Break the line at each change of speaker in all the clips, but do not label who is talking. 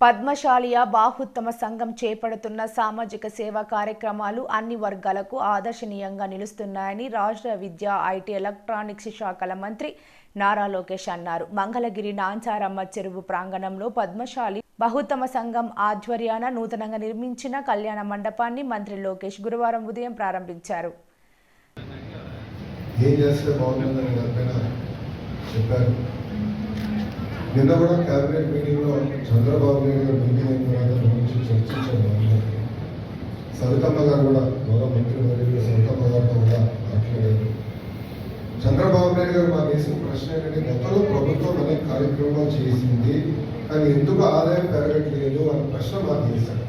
పద్మశాలియ బాహుత్తమ సంఘం చేపడుతున్న సామాజిక సేవా కార్యక్రమాలు అన్ని వర్గాలకు ఆదర్శనీయంగా నిలుస్తున్నాయని రాష్ట్ర విద్యా ఐటీ ఎలక్ట్రానిక్స్ శాఖల మంత్రి నారా లోకేష్ అన్నారు. మంగళగిరి నాంచారమ్మ చెరువు ప్రాంగణంలో పద్మశాలి బహుత్తమ సంఘం ఆధ్వర్యాన నూతనంగా నిర్మించిన కళ్యాణ మండపాన్ని మంత్రి లోకేష్ గురువారం ఉదయం ప్రారంభించారు.
ఏం చేస్తే బాగుంటుందని చెప్పారు? నిన్న కూడా క్యాబినెట్ మీటింగ్లో చంద్రబాబు నాయుడు గారు మీటింగ్ అయిన తర్వాత గురించి చర్చించడం అందరూ. సవితమ్మ గారు కూడా గౌరవ మంత్రి వర్యులు సవితమ్మ గారితో కూడా మాట్లాడారు. చంద్రబాబు నాయుడు గారు మాకు వేసిన ప్రశ్న ఏంటంటే గతంలో ప్రభుత్వం అనేక కార్యక్రమాలు చేసింది కానీ ఎందుకు ఆదాయం పెరగట్లేదు అనే ప్రశ్న మాకు వేశారు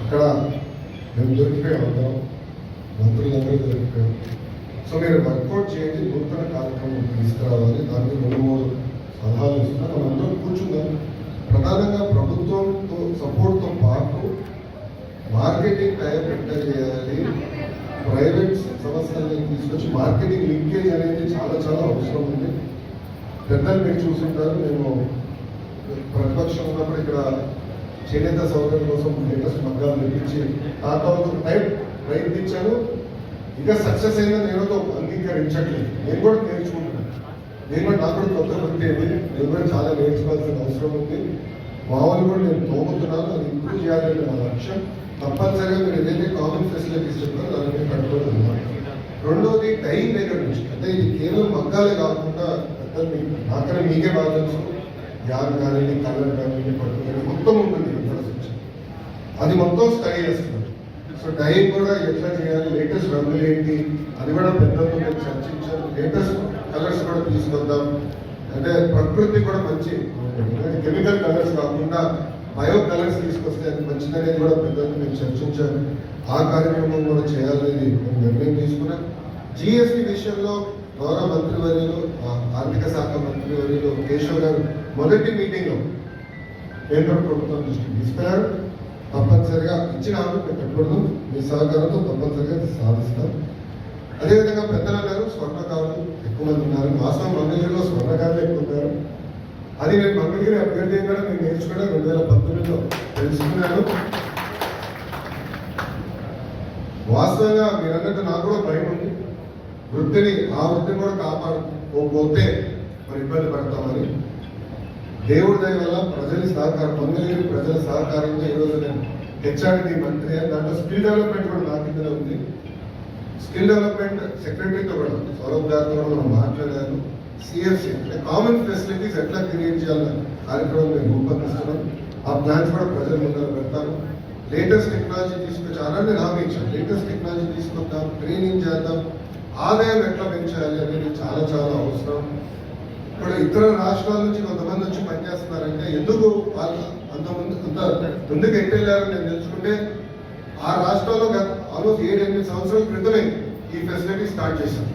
అక్కడ మేము దొరికిపోయి ఉంటాం మంత్రులందరూ దొరికిపోయాం సో మీరు వర్కౌట్ చేయండి నూతన కార్యక్రమం తీసుకురావాలి దానికి రెండు మూడు మార్కెటింగ్ టైప్ ఎట్లా చేయాలి. ప్రైవేట్ సంస్థలని తీసుకొచ్చి మార్కెటింగ్ లింకేజ్ అనేది చాలా చాలా అవసరం ఉంది. పెద్దలు మీరు చూసుంటారు. నేను ప్రతిపక్షం ఉన్నప్పుడు ఇక్కడ చేనేత సౌకర్యం కోసం లేటెస్ట్ మగ్గాలు నిర్మించి ఆ తర్వాత టైం ప్రయత్నించాను. ఇంకా సక్సెస్ అయినా నేను అంగీకరించట్లేదు. నేను కూడా నేర్చుకుంటున్నాను. నేను కూడా నాకు కూడా కొత్త వృత్తి ఇది నేను కూడా చాలా నేర్చుకోవాల్సిన అవసరం ఉంది. మామూలు కూడా నేను తోముతున్నాను అది ఇంప్రూవ్ చేయాలని నా లక్ష్యం. తప్పనిసరిగా మీరు ఏదైతే కామన్ ఫెసిలిటీస్ చెప్పారో దాన్ని నేను కట్టుబడి అనమాట రెండోది టైం దగ్గర నుంచి అంటే ఇది కేవలం మగ్గాలే కాకుండా పెద్దలు మీకు మీకే బాగా తెలుసు. యాన్ కానీ కలర్ కానీ పట్టు కానీ మొత్తం ఉంటుంది ఇన్ఫ్రాస్ట్రక్చర్ అది మొత్తం స్టడీ చేస్తున్నాం సో టైం కూడా ఎట్లా చేయాలి లేటెస్ట్ రంగులు ఏంటి అది కూడా పెద్దలతో మేము చర్చించాం లేటెస్ట్ కలర్స్ కూడా తీసుకొద్దాం. అంటే ప్రకృతి కూడా మంచి. కెమికల్ కలర్స్ కాకుండా బయో కలర్స్ తీసుకొస్తే అది మంచిదనేది కూడా పెద్దలతో మేము చర్చించాం ఆ కార్యక్రమం కూడా చేయాలనేది మేము నిర్ణయం తీసుకున్నాం. జిఎస్టి విషయంలో గౌరవ మంత్రివర్యులు ఆర్థిక శాఖ మంత్రివర్యులు కేశవ్ గారు మొదటి మీటింగ్లో కేంద్ర ప్రభుత్వం దృష్టికి తీసుకెళ్ళారు తప్పనిసరిగా ఇచ్చిన హామీ మేము కట్టుబడదు మీ సహకారంతో తప్పనిసరిగా సాధిస్తాం. అదేవిధంగా పెద్దలు అన్నారు స్వర్ణకారులు అది నేను మంగళగిరి అభ్యర్థి కూడా నేను నేర్చుకోవడం రెండు వేల పంతొమ్మిదిలో తెలుసుకున్నాను. వాస్తవంగా మీరు నాకు కూడా భయం ఉంది. వృత్తిని ఆ వృత్తిని కూడా కాపాడుకోకపోతే మరి ఇబ్బంది పడతామని దేవుడి దయ వల్ల ప్రజల సహకారం మంగళగిరి ప్రజల సహకారంతో ఈరోజు నేను హెచ్ఆర్డి మంత్రి అని. దాంట్లో స్కిల్ డెవలప్మెంట్ కూడా నా కింద ఉంది. స్కిల్ డెవలప్మెంట్ సెక్రటరీతో కూడా సౌరభ్ గారితో కూడా మనం మాట్లాడాను. సిఎఫ్సి అంటే కామన్ ఫెసిలిటీస్ ఎట్లా క్రియేట్ చేయాలని కార్యక్రమం మేము రూపొందిస్తున్నాం ఆ ప్లాన్స్ కూడా ప్రజల ముందర పెడతాను లేటెస్ట్ టెక్నాలజీ తీసుకొచ్చి అలానే హామీ ఇచ్చాం లేటెస్ట్ టెక్నాలజీ తీసుకొద్దాం ట్రైనింగ్ చేద్దాం. ఆదాయం ఎట్లా పెంచాలి అనేది చాలా చాలా అవసరం. ఇప్పుడు ఇతర రాష్ట్రాల నుంచి కొంతమంది వచ్చి పనిచేస్తున్నారంటే ఎందుకు వాళ్ళు అంత ముందు అంత ముందుకు ఎట్టెళ్ళారని నేను తెలుసుకుంటే ఆ రాష్ట్రాల్లో ఆల్మోస్ట్ ఏడు ఎనిమిది సంవత్సరాల క్రితమే ఈ ఫెసిలిటీ స్టార్ట్ చేశాం